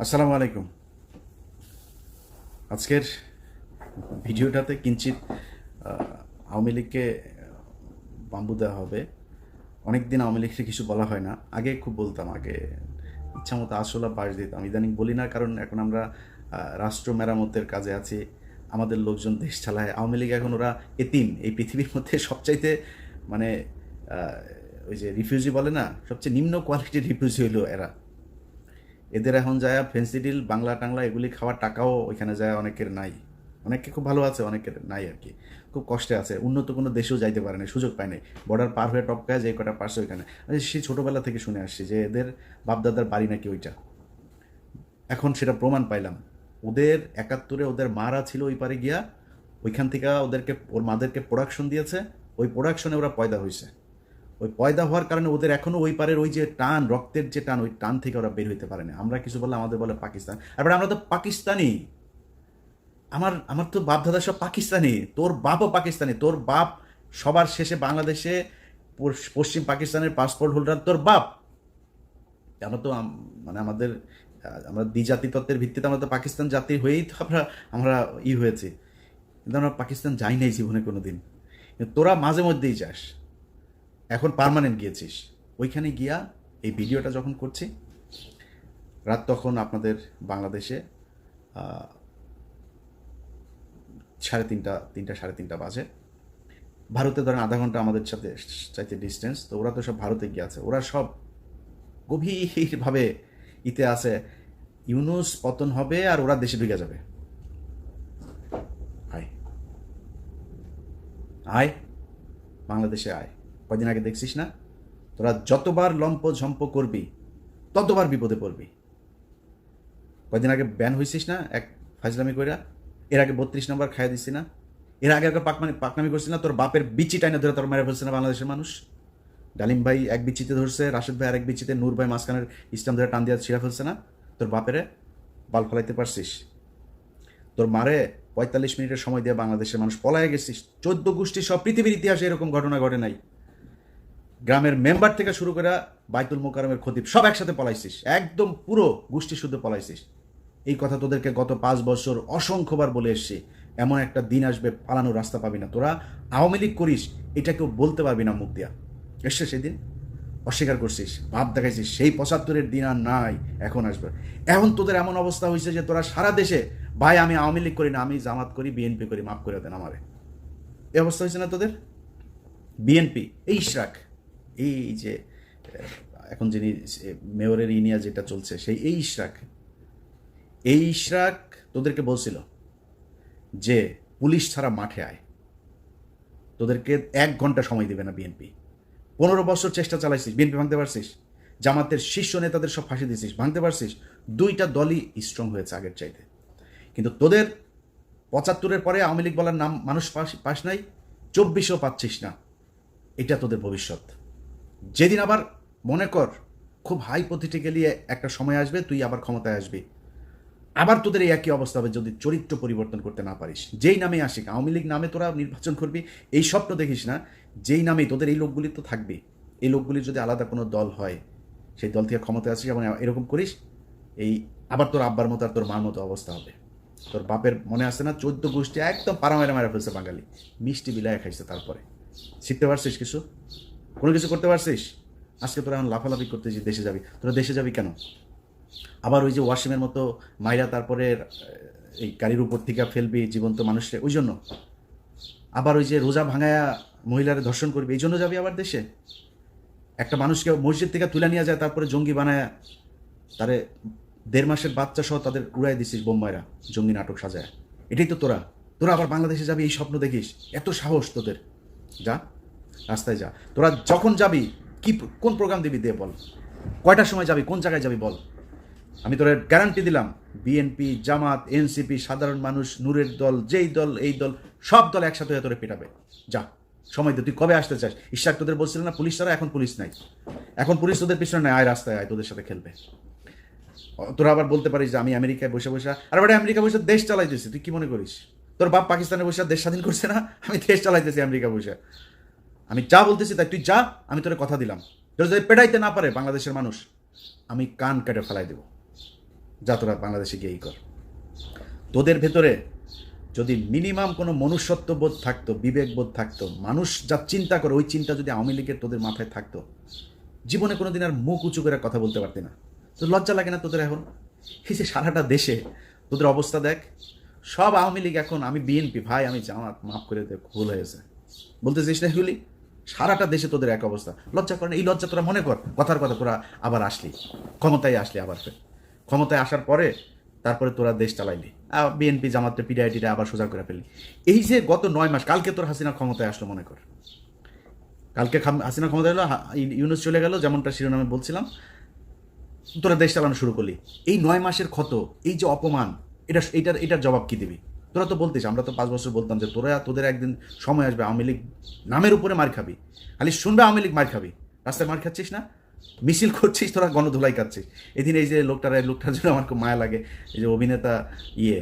আসসালামু আলাইকুম। আজকের ভিডিওটাতে কিঞ্চিত আওয়ামী লীগকে বাম্বু দেওয়া হবে। অনেক দিন আওয়ামী লীগকে কিছু বলা হয় না। আগে খুব বলতাম, আগে ইচ্ছা মতো আসলা পাশ দিতাম। ইদানিং বলি না, কারণ এখন আমরা রাষ্ট্র মেরামতের কাজে আছি। আমাদের লোকজন দেশ চালায়। আওয়ামী লীগ এখন ওরা এতিম। এই পৃথিবীর মধ্যে সবচাইতে মানে ওই যে রিফিউজি বলে না, সবচেয়ে নিম্ন কোয়ালিটির রিফিউজি হইল এরা। এদের এখন যায় ফেন্সি ডিল বাংলা টাংলা, এগুলি খাওয়ার টাকাও ওইখানে যায়, অনেকের নাই। অনেকে খুব ভালো আছে, অনেকের নাই আর কি। খুব কষ্টে আছে, উন্নত কোনো দেশেও যাইতে পারে না সুযোগ পায় নাই। বর্ডার পার হয়ে টপকায় যে কটা পারছে ওইখানে। সে ছোটোবেলা থেকে শুনে আসছি যে এদের বাপদাদার বাড়ি নাকি ওইটা। এখন সেটা প্রমাণ পাইলাম। ওদের একাত্তরে ওদের মারা ছিল ওই পারে গিয়া, ওইখান থেকে ওদেরকে, ওর মাদেরকে প্রোডাকশন দিয়েছে, ওই প্রোডাকশনে ওরা পয়দা হয়েছে ওই পয়দা হওয়ার কারণে ওদের এখনও ওই পারের ওই যে টান, রক্তের যে টান, ওই টান থেকে ওরা বের হইতে পারে না। আমরা কিছু বললে আমাদের বলে পাকিস্তান। এবার আমরা তো পাকিস্তানি। আমার আমার তো বাপ দাদা সব পাকিস্তানি। তোর বাপও পাকিস্তানি। তোর বাপ সবার শেষে বাংলাদেশে পশ্চিম পাকিস্তানের পাসপোর্ট হোল্ডার তোর বাপ। আমরা তো মানে আমাদের আমরা দ্বিজাতি তত্ত্বের ভিত্তিতে আমরা তো পাকিস্তান জাতি হয়েই তো আমরা আমরা ই হয়েছি। কিন্তু আমরা পাকিস্তান যাই নাই জীবনে কোনো দিন তোরা মাঝে মধ্যেই যাস। এখন পার্মানেন্ট গিয়েছিস। ওইখানে গিয়া এই ভিডিওটা যখন করছি, রাত তখন আপনাদের বাংলাদেশে সাড়ে তিনটা তিনটা, সাড়ে তিনটা বাজে। ভারতে ধরেন আধা ঘণ্টা আমাদের সাথে, চাইতে ডিস্টেন্স তো ওরা তো সব ভারতে গিয়ে আছে। ওরা সব গভীরভাবে ইতে আছে, ইউনুস পতন হবে আর ওরা দেশে ঢুকে যাবে। আয়। আয়। বাংলাদেশে আয়। কদিন আগে দেখছিস না? তোরা যতবার লম্প ঝম্প করবি, ততবার বিপদে পড়বি। কদিন আগে ব্যান হয়েছিস না এক ফাজলামি কইরা? এর আগে বত্রিশ নম্বর খাইয়ে দিচ্ছি না? এর আগে একবার পাকমানি পাকনামি করছিস না? তোর বাপের বিচি টাইনে ধরে তোর মেরে ফেলছে না বাংলাদেশের মানুষ? ডালিম ভাই এক বিচিতে ধরছে, রাশেদ ভাই আরেক বিচিতে, নূর ভাই মাঝখানের ইসলাম ধরে টান দিয়ে ছিঁড়া ফেলছে না? তোর বাপেরে বাল ফলাইতে পারছিস? তোর মারে পঁয়তাল্লিশ মিনিটের সময় দিয়ে বাংলাদেশের মানুষ পলায় গেছিস। চোদ্দ গোষ্ঠী সব পৃথিবীর ইতিহাসে এরকম ঘটনা ঘটে নাই। গ্রামের মেম্বার থেকে শুরু করে বাইতুল মোকারমের খতিব সব একসাথে পলাইছিস। একদম পুরো গোষ্ঠী শুদ্ধ পলাইছিস। এই কথা তোদেরকে গত পাঁচ বছর অসংখ্যবার বলে এসছি। এমন একটা দিন আসবে, পালানোর রাস্তা পাবি না। তোরা আওয়ামী লীগ করিস, এটা কেউ বলতে পারবি না, মুখ দিয়া। এসছে সেদিন? অস্বীকার করছিস, ভাব দেখাইছিস, সেই পঁচাত্তরের দিন আর নাই, এখন আসবে। এখন তোদের এমন অবস্থা হয়েছে যে তোরা সারা দেশে, ভাই, আমি আওয়ামী লীগ করি না, আমি জামাত করি, বিএনপি করি, মাফ করে দেন আমারে। এই অবস্থা হয়েছে না তোদের? বিএনপি, এই ইশরাক। এই যে এখন যিনি মেয়রের ইনিয়া যেটা চলছে, সেই এই ইশরাক এই ইশরাক তোদেরকে বলছিল যে পুলিশ ছাড়া মাঠে আয়। তোদেরকে এক ঘণ্টা সময় দেবে না বিএনপি পনেরো বছর চেষ্টা চালাইছিস বিএনপি ভাঙতে পারছিস, জামাতের শীর্ষ নেতাদের সব ফাঁসি দিয়েছিস ভাঙতে পারছিস, দুইটা দলই স্ট্রং হয়েছে আগের চাইতে। কিন্তু তোদের পঁচাত্তরের পরে আওয়ামী লীগ বলার নাম মানুষ পাস পাস নাই, চব্বিশেও পাচ্ছিস না। এটা তোদের ভবিষ্যৎ। যেদিন আবার মনে কর খুব হাই পথিটিক্যালি একটা সময় আসবে, তুই আবার ক্ষমতায় আসবি। আবার তোদের এই একই অবস্থা হবে যদি চরিত্র পরিবর্তন করতে না পারিস। যেই নামে আসিক, আওয়ামী লীগ নামে তোরা নির্বাচন করবি, এই স্বপ্ন দেখিস না, যেই নামেই তোদের এই লোকগুলি তো থাকবে এই লোকগুলির যদি আলাদা কোনো দল হয়, সেই দল থেকে ক্ষমতায় আসিস এবং এরকম করিস, এই আবার তোর আব্বার মতো আর তোর মার মতো অবস্থা হবে। তোর বাপের মনে আসছে না, চোদ্দ গোষ্ঠী একদম পাড়া মেরা ফেলছে বাঙালি। মিষ্টি বিলায় খাইছে তারপরে। শিখতে পারছিস কিছু? কোনো কিছু করতে পারছিস? আজকে তোরা এখন লাফালাফি করতে যে দেশে যাবি। তোরা দেশে যাবি কেন? আবার ওই যে ওয়াশিমের মতো মাইরা তারপরে, এই গাড়ির উপর থেকে ফেলবি, জীবন্ত মানুষকে ওই জন্য। আবার ওই যে রোজা ভাঙায়া মহিলারা ধর্ষণ করবি, এই জন্য যাবি আবার দেশে? একটা মানুষকে মসজিদ থেকে তুলে নিয়ে যায়, তারপরে জঙ্গি বানায় তারে দেড় মাসের বাচ্চা সহ তাদের উড়াই দিছিস বোম্বাইরা জঙ্গি নাটক সাজায়। এটাই তো তোরা। তোরা আবার বাংলাদেশে যাবি, এই স্বপ্ন দেখিস। এত সাহস তোদের। যা। রাস্তায় যা। তোরা যখন যাবি, কি কোন প্রোগ্রাম দিবি দে বল। কয়টার সময় যাবি, কোন জায়গায় যাবি বল। আমি তোরা গ্যারান্টি দিলাম বিএনপি জামাত এনসিপি সাধারণ মানুষ, নূরের দল, যেই দল, এই দল, সব দল একসাথে হয়ে তোরে পেটাবে। যা, সময় দে, তুই কবে আসতে চাস? ঈশ্বর তোদের বলছিল না, পুলিশ ছাড়া এখন পুলিশ নাই। এখন পুলিশ তোদের পিছনে নাই, আয় রাস্তায় আয়, তোদের সাথে খেলবে। তোরা আবার বলতে পারিস যে আমি আমেরিকায় বসে বসে, আর বেটা আমেরিকা বসে দেশ চালাইতেছি, তুই কি মনে করিস? তোর বাপ পাকিস্তানে বসে দেশ স্বাধীন করছে না? আমি দেশ চালাইতেছি আমেরিকা বসে। আমি যা বলতেছি তাই তুই যা, আমি তোরে কথা দিলাম। তোর যদি পেটাইতে না পারে বাংলাদেশের মানুষ, আমি কান কেটে ফেলাই দেব। যা তোরা বাংলাদেশে গিয়েই কর। তোদের ভেতরে যদি মিনিমাম কোনো মনুষ্যত্ববোধ থাকতো, বিবেকবোধ থাকতো, মানুষ যা চিন্তা করে ওই চিন্তা যদি আওয়ামী লীগের তোদের মাথায় থাকতো, জীবনে কোনো দিন আর মুখ উঁচু করে কথা বলতে পারতি না। তো লজ্জা লাগে না তোদের এখন? যে সারাটা দেশে তোদের অবস্থা দেখ, সব আওয়ামী লীগ এখন, আমি বিএনপি, ভাই, আমি জামাত, মাফ করে দে, ভুল হয়েছে। বলতে চাইস না এগুলি? সারাটা দেশে তোদের এক অবস্থা। লজ্জা করে এই লজ্জা তোরা মনে কর, কথার কথা তোরা আবার আসলি। ক্ষমতায় আসলি আবার ক্ষমতায় আসার পরে তারপরে তোরা দেশ চালাইলি। বিএনপি জামাতে পিডিআইটিটা আবার সোজা করে ফেললি। এই যে গত নয় মাস, কালকে তোর হাসিনা ক্ষমতায় আসলো মনে কর। কালকে হাসিনা ক্ষমতায় এলো ইউনুস চলে গেল, যেমনটা শিরোনামে বলছিলাম। তোরা দেশ চালানো শুরু করলি। এই নয় মাসের ক্ষত, এই যে অপমান, এটা, এটার এটার জবাব কি দিবি? তোরা তো বলতিস, আমরা তো পাঁচ বছর বলতাম যে তোরা, তোদের একদিন সময় আসবে, আওয়ামী লীগ নামের উপরে মার খাবি। খালি শুনবে আওয়ামী লীগ মার খাবি। রাস্তায় মার খাচ্ছিস না? মিছিল করছিস, তোরা গণধুলাই খাচ্ছিস এদিন এই যে লোকটার এই লোকটার জন্য আমার খুব মায়া লাগে, এই যে অভিনেতা ইয়ে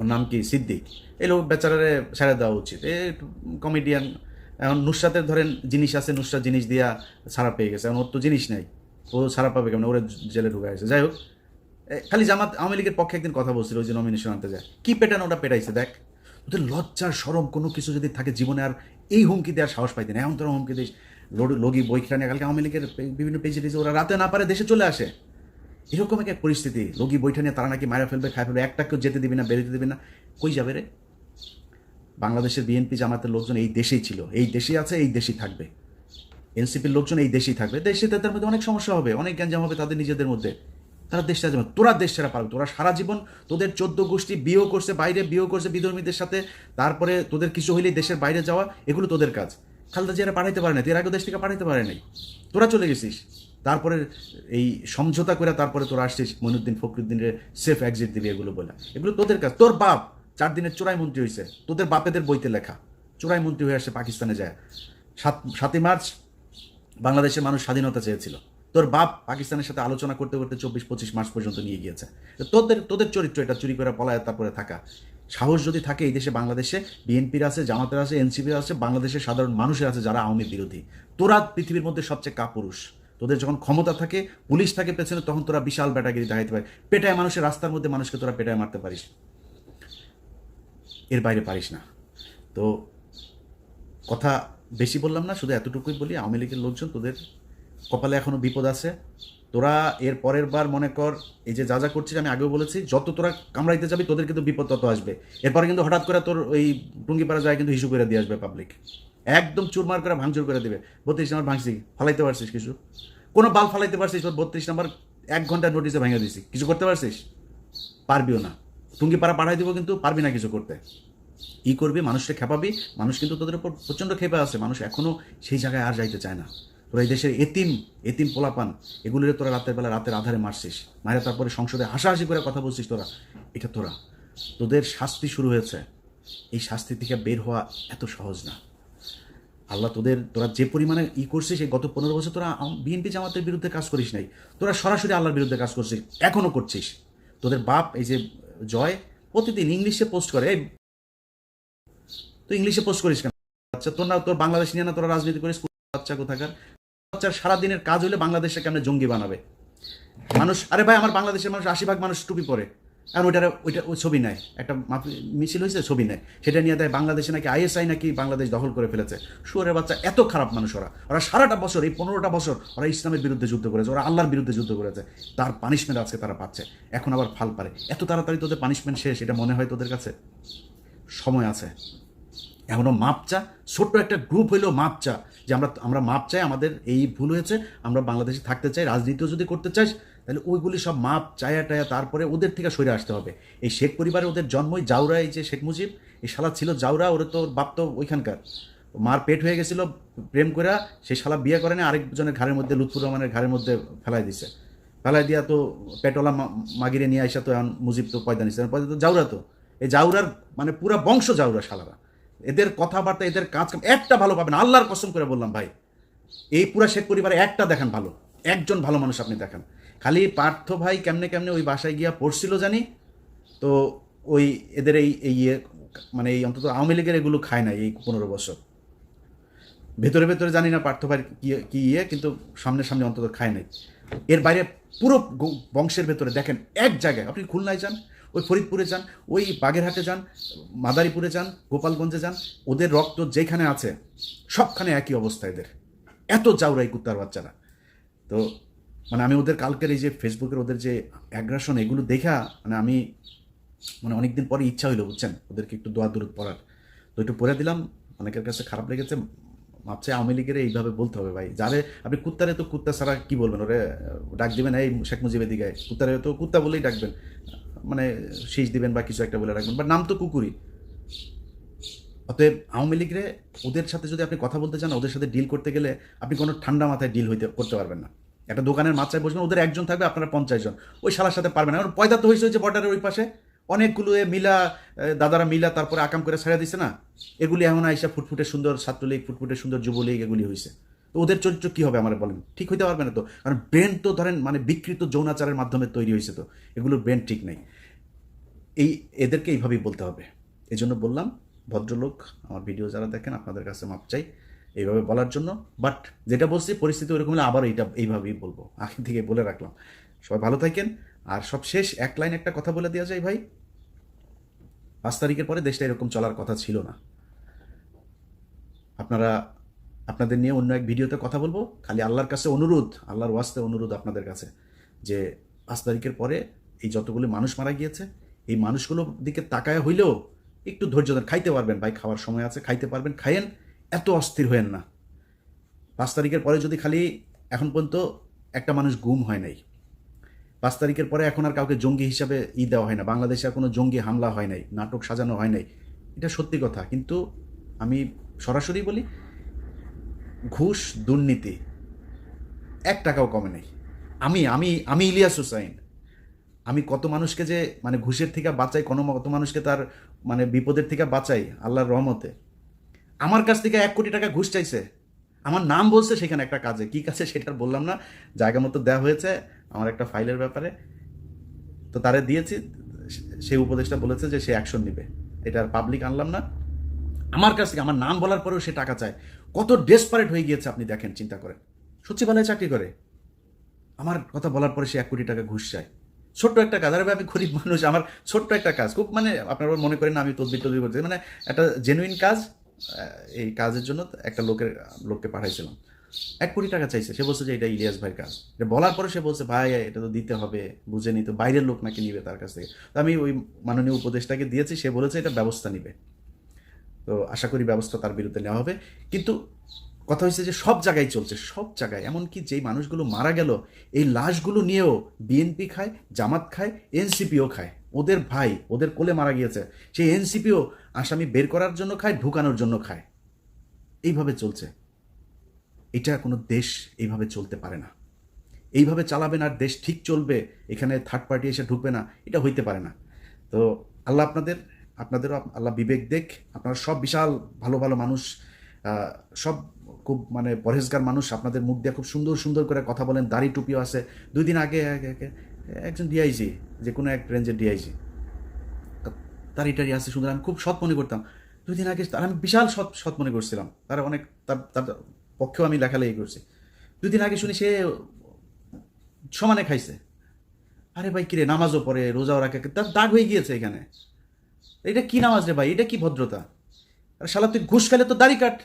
ওর নাম কি? সিদ্দিক। এই লোক বেচারারে ছেড়ে দেওয়া উচিত। এ কমেডিয়ান এখন নুসরাতের ধরেন জিনিস আছে, নুসরাত জিনিস দিয়া ছাড়া পেয়ে গেছে। এখন ওর তো জিনিস নাই। ও ছাড়া পাবে কেমন? ওরে জেলে ঢুকে আছে যাই হোক খালি জামাত আওয়ামী লীগের পক্ষে একদিন কথা বলছিল, ওই যে নমিনেশন আনতে যায়। কি পেটানো ওটা পেটাইছে? দেখ ওদের লজ্জার সরম কোনো কিছু যদি থাকে জীবনে আর এই হুমকি দেওয়ার সাহস পাইতে না এখন তোরা হুমকি দিস লগি বইখানে কালকে আওয়ামী লীগের বিভিন্ন পেজে টেজে ওরা রাতে না পারে দেশে চলে আসে। এরকম এক পরিস্থিতি। লগি বইটা নিয়ে তারা নাকি মারা ফেলবে খাই ফেলবে, একটা কেউ যেতে দিবি না, বেরোতে দিবি না। কই যাবে রে? বাংলাদেশের বিএনপি জামাতের লোকজন এই দেশেই ছিল। এই দেশেই আছে, এই দেশেই থাকবে। এনসিপির লোকজন এই দেশেই থাকবে। দেশে তাদের মধ্যে অনেক সমস্যা হবে, অনেক জ্ঞান গ্যাঞ্জাম হবে তাদের নিজেদের মধ্যে। তারা দেশটা যাবে তোরা দেশ ছাড়া পারবে তোরা সারা জীবন তোদের চোদ্দ গোষ্ঠী বিয়েও করছে, বাইরে বিয়েও করছে, বিধর্মীদের সাথে। তারপরে তোদের কিছু হইলেই দেশের বাইরে যাওয়া, এগুলো তোদের কাজ। খালদা জিয়ারা পাঠাইতে পারে না এর আগে দেশ থেকে পাঠাইতে পারে নাই। তোরা চলে গেছিস। তারপরে এই সমঝোতা করে তারপরে তোরা আসছিস মইনুদ্দিন ফখরুদ্দিনের সেফ এক্সিট দিবি এগুলো বলে এগুলো তোদের কাজ। তোর বাপ চার দিনের চোরাই মন্ত্রী হয়েছে তোদের বাপেদের বইতে লেখা। চোরাই মন্ত্রী হয়ে আসে পাকিস্তানে যায়। সাত সাতই মার্চ বাংলাদেশের মানুষ স্বাধীনতা চেয়েছিল। তোর বাপ পাকিস্তানের সাথে আলোচনা করতে করতে চব্বিশ, পঁচিশ মাস পর্যন্ত নিয়ে গিয়েছে। তোদের তোদের চরিত্র এটা, চুরি করে পলায় তারপরে থাকা। সাহস যদি থাকে এই দেশে, বাংলাদেশে, বিএনপির আছে, জামাতের আছে, এনসিপির আছে, বাংলাদেশের সাধারণ মানুষের আছে যারা আওয়ামী বিরোধী। তোরা পৃথিবীর মধ্যে সবচেয়ে কাপুরুষ। তোদের যখন ক্ষমতা থাকে, পুলিশ থাকে পেছনে, তখন তোরা বিশাল ব্যাটাগিরি দেখাইতে পারে পেটায় মানুষের রাস্তার মধ্যে মানুষকে তোরা পেটায় মারতে পারিস। এর বাইরে পারিস না। তো কথা বেশি বললাম না, শুধু এতটুকুই বলি, আওয়ামী লীগের লোকজন তোদের কপালে এখনও বিপদ আছে। তোরা এর পরের বার মনে কর, এই যে যা যা করছিস, আমি আগেও বলেছি, যত তোরা কামড়াইতে যাবি, তোদের কিন্তু বিপদ তত আসবে। এরপরে কিন্তু হঠাৎ করে তোর ওই টুঙ্গিপাড়া যায় কিন্তু হিসু করে দিয়ে আসবে পাবলিক একদম চুরমার করে ভাঙচুর করে দেবে। বত্রিশ নম্বর ভাঙছি ফালাইতে পারছিস কিছু? কোনো বাল ফালাইতে পারছিস, তোর বত্রিশ নম্বর এক ঘণ্টা নোটিসে ভেঙে দিছি। কিছু করতে পারছিস? পারবিও না। টুঙ্গিপাড়া পাঠাই দিব কিন্তু পারবি না কিছু করতে। ই করবি, মানুষকে খেপাবি, মানুষ কিন্তু তোদের উপর প্রচণ্ড খেপে আছে। মানুষ এখনও সেই জায়গায় আর যাইতে চায় না। তোরা এই দেশের এতিম এতিম পোলাপান এগুলোরে তোরা রাতের বেলা রাতের আধারে মারছিস। মারে তারপরে সংসদে হাসাহাসি করে কথা বলছিস তোরা। এটা তোরা। তোদের শাস্তি শুরু হয়েছে। এই শাস্তি থেকে বের হওয়া এত সহজ না। আল্লাহ তোদের, তোরা যে পরিমাণে ই করছিস, এই গত পনেরো বছর তোরা বিএনপি জামাতের বিরুদ্ধে কাজ করিস নাই। তোরা সরাসরি আল্লাহর বিরুদ্ধে কাজ করছিস এখনও করছিস। তোদের বাপ এই যে জয়, প্রতিদিন ইংলিশে পোস্ট করে তুই ইংলিশে পোস্ট করিস কেন? আচ্ছা তোর না, তোর বাংলাদেশ নিয়ে না তোরা রাজনীতি করিস বাচ্চা কোথাকার? বাচ্চার সারাদিনের কাজ হলে বাংলাদেশে কেমন জঙ্গি বানাবে? মানুষ, আরে ভাই, আমার বাংলাদেশের মানুষ আশি ভাগ মানুষ টুপি পরে। আর ওইটার, ওইটা ওই ছবি নেয় একটা মিছিল হয়েছে, ছবি নেয় সেটা নিয়ে দেয় বাংলাদেশে নাকি আইএসআই নাকি বাংলাদেশ দখল করে ফেলেছে। শুয়ারের বাচ্চা, এত খারাপ মানুষ ওরা। ওরা সারাটা বছর, এই পনেরোটা বছর ওরা ইসলামের বিরুদ্ধে যুদ্ধ করেছে, ওরা আল্লাহর বিরুদ্ধে যুদ্ধ করেছে। তার পানিশমেন্ট আজকে তারা পাচ্ছে। এখন আবার ফাল পারে। এত তাড়াতাড়ি তোদের পানিশমেন্ট শেষ, এটা মনে হয় তোদের কাছে? সময় আছে। এখনও মাপচা, ছোট্ট একটা গ্রুপ হইলেও মাপ চা যে আমরা আমরা মাপ চাই, আমাদের এই ভুল হয়েছে, আমরা বাংলাদেশে থাকতে চাই, রাজনীতিও যদি করতে চাই তাহলে ওইগুলি সব মাপ, চায়া টায়া, তারপরে ওদের থেকে সরে আসতে হবে। এই শেখ পরিবারে ওদের জন্মই জাউরা, এই যে শেখ মুজিব, এই শালা ছিল জাউরা, ওর তো বাপ তো ওইখানকার। মার পেট হয়ে গেছিল, প্রেম করে সেই শালা বিয়ে করে না আরেকজনের ঘাড়ের মধ্যে, লুৎফুর রহমানের ঘাড়ের মধ্যে ফেলাই দিছে। ফেলাই দিয়া তো পেটওয়ালা মাগিরে নিয়ে আসা তো এখন মুজিব তো পয়দা নিচ্ছে পয়দা তো জাউরা তো। এই জাউরার মানে পুরা বংশ জাউরা শালারা। এদের কথাবার্তা, এদের কাজ একটা ভালো পাবেন। আল্লাহর কসম করে বললাম, ভাই, এই পুরা শেখ পরিবারে একটা দেখান ভালো। একজন ভালো মানুষ আপনি দেখান। খালি পার্থ ভাই কেমনে কেমনে ওই বাসায় গিয়া পড়ছিল জানি? তো ওই এদের এই এই ইয়ে মানে এই অন্তত আওয়ামী লীগের এগুলো খায় না এই পনেরো বছর। ভেতরে ভেতরে জানি না পার্থ ভাই কি কি ইয়ে কিন্তু সামনে সামনে অন্তত খায় নাই। এর বাইরে পুরো বংশের ভেতরে দেখেন, এক জায়গায়। আপনি খুলনায় যান ওই ফরিদপুরে যান, ওই বাগেরহাটে যান, মাদারীপুরে যান, গোপালগঞ্জে যান, ওদের রক্ত যেখানে আছে, সবখানে একই অবস্থা এদের। এত চাউরাই কুত্তার বাচ্চারা। তো মানে আমি ওদের কালকের এই যে ফেসবুকের ওদের যে অ্যাগ্রাসন এগুলো দেখা মানে আমি মানে অনেকদিন পরে ইচ্ছা হইল, বুঝছেন? ওদেরকে একটু দোয়া দূরত পড়ার। তো একটু পড়ে দিলাম, অনেকের কাছে খারাপ লেগেছে ভাবছে আওয়ামী লীগের এইভাবে বলতে হবে ভাই। যারে, আপনি কুত্তারে তো কুত্তা ছাড়া কি বলবেন ওরে? ডাক দিবেন, এই শেখ মুজিবের দিকে কুত্তারে তো কুত্তা বলেই ডাকবেন। মানে শীষ দিবেন বা কিছু একটা বলে রাখবেন বা নাম তো কুকুরই। অতএব আওয়ামী লীগরে ওদের সাথে যদি আপনি কথা বলতে চান, ওদের সাথে ডিল করতে গেলে আপনি কোনো ঠান্ডা মাথায় ডিল হইতে, করতে পারবেন না। একটা দোকানের মাথায় বসবেন, ওদের একজন থাকবে, আপনারা পঞ্চাশ জন। ওই শালার সাথে পারবেন না। কারণ পয়দা তো হয়েছে যে বর্ডারের ওই পাশে। অনেকগুলো এ মিলা দাদারা মিলা তারপরে আকাম করে ছেড়ে দিছে না? এগুলি এমন আইসা ফুটফুটে সুন্দর ছাত্রলীগ, ফুটফুটে সুন্দর যুবলীগ এগুলি হয়েছে তো ওদের চরিত্র কী হবে আমার বলেন? ঠিক হইতে পারবে না তো? কারণ ব্রেন তো ধরেন মানে বিকৃত যৌনাচারের মাধ্যমে তৈরি হয়েছে তো। এগুলোর ব্রেন ঠিক নেই। এই, এদেরকে এইভাবেই বলতে হবে। এই জন্য বললাম, ভদ্রলোক, আমার ভিডিও যারা দেখেন, আপনাদের কাছে মাপ চাই এইভাবে বলার জন্য। বাট যেটা বলছি, পরিস্থিতি ওরকম হলে আবার এইটা এইভাবেই বলব। আগে থেকে বলে রাখলাম। সবাই ভালো থাকেন। আর সব শেষ এক লাইন একটা কথা বলে দেওয়া যায় ভাই। পাঁচ তারিখের পরে দেশটা এরকম চলার কথা ছিল না। আপনারা, আপনাদের নিয়ে অন্য এক ভিডিওতে কথা বলব। খালি আল্লাহর কাছে অনুরোধ, আল্লাহর ওয়াস্তে অনুরোধ আপনাদের কাছে যে পাঁচ তারিখের পরে এই যতগুলো মানুষ মারা গিয়েছে, এই মানুষগুলোর দিকে তাকায় হইলেও একটু ধৈর্য ধরে খাইতে পারবেন। ভাই, খাওয়ার সময় আছে, খাইতে পারবেন। খাইয়েন, এত অস্থির হয়েন না। পাঁচ তারিখের পরে যদি খালি এখন পর্যন্ত একটা মানুষ গুম হয় নাই পাঁচ তারিখের পরে এখন আর কাউকে জঙ্গি হিসাবে ই দেওয়া হয় না। বাংলাদেশে আর কোনো জঙ্গি হামলা হয় নাই, নাটক সাজানো হয় নাই। এটা সত্যি কথা। কিন্তু আমি সরাসরি বলি, ঘুষ, দুর্নীতি, এক টাকাও কমে নেই। আমি আমি আমি ইলিয়াস হুসাইন। আমি কত মানুষকে যে মানে ঘুষের থেকে বাঁচাই, কোনো কত মানুষকে তার মানে বিপদের থেকে বাঁচাই, আল্লাহর রহমতে। আমার কাছ থেকে এক কোটি টাকা ঘুষ চাইছে। আমার নাম বলছে সেখানে একটা কাজে। কি কাজে সেটা বললাম না। জায়গা মতো দেওয়া হয়েছে আমার একটা ফাইলের ব্যাপারে। তো তারে দিয়েছি। সেই উপদেশটা বলেছে যে সে অ্যাকশন নেবে। এটা আর পাবলিক আনলাম না। আমার কাছ থেকে, আমার নাম বলার পরেও সে টাকা চায়। কত ডেসপারেট হয়ে গিয়েছে আপনি দেখেন, চিন্তা করেন। সচিবালয়ে চাকরি করে। আমার কথা বলার পরে সে এক কোটি টাকা ঘুষ চায়। ছোট্ট একটা কাজ। আরে আমি গরিব মানুষ। আমার ছোট্ট একটা কাজ। খুব মানে আপনারা মনে করেন আমি তদবির তদবির করছি। মানে একটা জেনুইন কাজ। এই কাজের জন্য একটা লোকের, লোককে পাঠাইছিলাম। এক কোটি টাকা চাইছে। সে বলছে যে এটা ইলিয়াস ভাইয়ের কাজ। এটা বলার পরে সে বলছে, ভাই, এটা তো দিতে হবে, বুঝে নি তো, বাইরের লোক নাকি নিবে তার কাছ থেকে। তো আমি ওই মাননীয় উপদেশটাকে দিয়েছি, সে বলেছে এটা ব্যবস্থা নিবে। তো আশা করি ব্যবস্থা তার বিরুদ্ধে নেওয়া হবে। কিন্তু কথা হয়েছে যে সব জায়গায় চলছে, সব জায়গায়। এমনকি যেই মানুষগুলো মারা গেল, এই লাশগুলো নিয়েও বিএনপি খায়, জামাত খায়, এনসিপিও খায়। ওদের ভাই, ওদের কোলে মারা গিয়েছে। সেই এনসিপিও আসামি বের করার জন্য খায়, ঢুকানোর জন্য খায়। এইভাবে চলছে। এটা কোনো দেশ এইভাবে চলতে পারে না। এইভাবে চালাবেন আর দেশ ঠিক চলবে, এখানে থার্ড পার্টি এসে ঢুকবে না, এটা হইতে পারে না। তো আল্লাহ আপনাদের, আপনাদেরও আল্লাহ বিবেক দেখ, আপনারা সব বিশাল, ভালো ভালো মানুষ সব খুব মানে পরহেজগার মানুষ, আপনাদের মুখ দিয়ে খুব সুন্দর সুন্দর করে কথা বলেন, দাড়ি টুপিও আছে। দুই দিন আগে একজন ডিআইজি যে কোনো এক রেঞ্জের ডিআইজি দাড়ি টাড়ি আছে সুন্দর, আমি খুব সৎ মনে করতাম। দুই দিন আগে তার, আমি বিশাল সৎ সৎ মনে করছিলাম। তার অনেক, তার তার পক্ষেও আমি লেখালেখি করছি। দুই দিন আগে শুনি সে সমানে খাইছে। আরে ভাই, কিরে, নামাজও পড়ে, রোজাও রাখে, তার দাগ হয়ে গিয়েছে এখানে। এটা কি নামাজ রে ভাই? এটা কি ভদ্রতা? আর শালা, তুই ঘুষ খেলে তো দাড়ি কাট।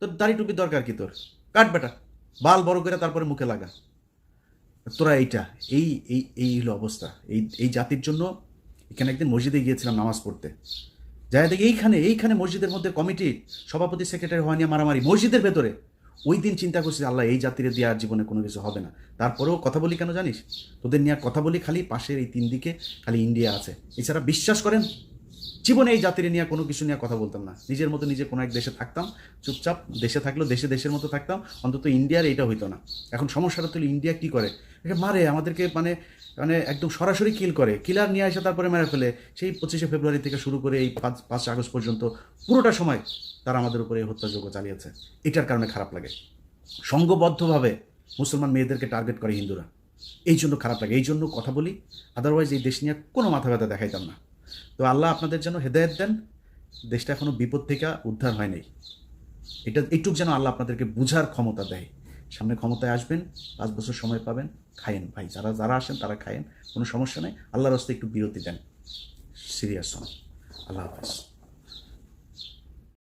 তোর দাড়ি টুপি দরকার কি তোর? কাট বেটা। বাল বড় করে তারপরে মুখে লাগা। তোরা এইটা, এই এই এই হলো অবস্থা। এই এই জাতির জন্য এখানে একদিন মসজিদে গিয়েছিলাম নামাজ পড়তে। যাই দেখি এইখানে এইখানে মসজিদের মধ্যে কমিটি, সভাপতি, সেক্রেটারি হওয়া নিয়ে মারামারি, মসজিদের ভেতরে, ওই দিন চিন্তা করছি আল্লাহ, এই জাতিরে দিয়ে আর জীবনে কোনো কিছু হবে না। তারপরেও কথা বলি কেন জানিস? তোদের নিয়ে কথা বলি, খালি পাশের এই তিন দিকে খালি ইন্ডিয়া আছে। এছাড়া বিশ্বাস করেন জীবনে এই জাতির নিয়ে কোনো কিছু নিয়ে কথা বলতাম না। নিজের মতো নিজে কোনো এক দেশে থাকতাম, চুপচাপ দেশে থাকলেও দেশে দেশের মতো থাকতাম, অন্তত ইন্ডিয়ার এইটা হইতো না। এখন সমস্যাটা তুলে ইন্ডিয়া কী করে? এটা মারে, আমাদেরকে মানে মানে একদম সরাসরি কিল করে। কিলার নিয়ে আসে তারপরে মেরে ফেলে। সেই পঁচিশে ফেব্রুয়ারি থেকে শুরু করে এই পাঁচ পাঁচ আগস্ট পর্যন্ত পুরোটা সময় তারা আমাদের উপরে হত্যাযোগ্য চালিয়েছে। এটার কারণে খারাপ লাগে। সঙ্গবদ্ধভাবে মুসলমান মেয়েদেরকে টার্গেট করে হিন্দুরা। এই জন্য খারাপ লাগে। এই জন্য কথা বলি। আদারওয়াইজ এই দেশ নিয়ে কোনো মাথা ব্যথা দেখাইতাম না। তো আল্লাহ আপনাদের যেন হেদায়ত দেন। দেশটা এখনও বিপদ থেকে উদ্ধার হয় নাই এটা এইটুক যেন আল্লাহ আপনাদেরকে বুঝার ক্ষমতা দেয়। সামনে ক্ষমতায় আসবেন, পাঁচ বছর সময় পাবেন, খায়েন ভাই। যারা যারা আসেন তারা খায়েন, কোনো সমস্যা নেই। আল্লাহর রাস্তায় একটু বিরতি দেন। সিরিয়াস হন। আল্লাহ হাফেজ।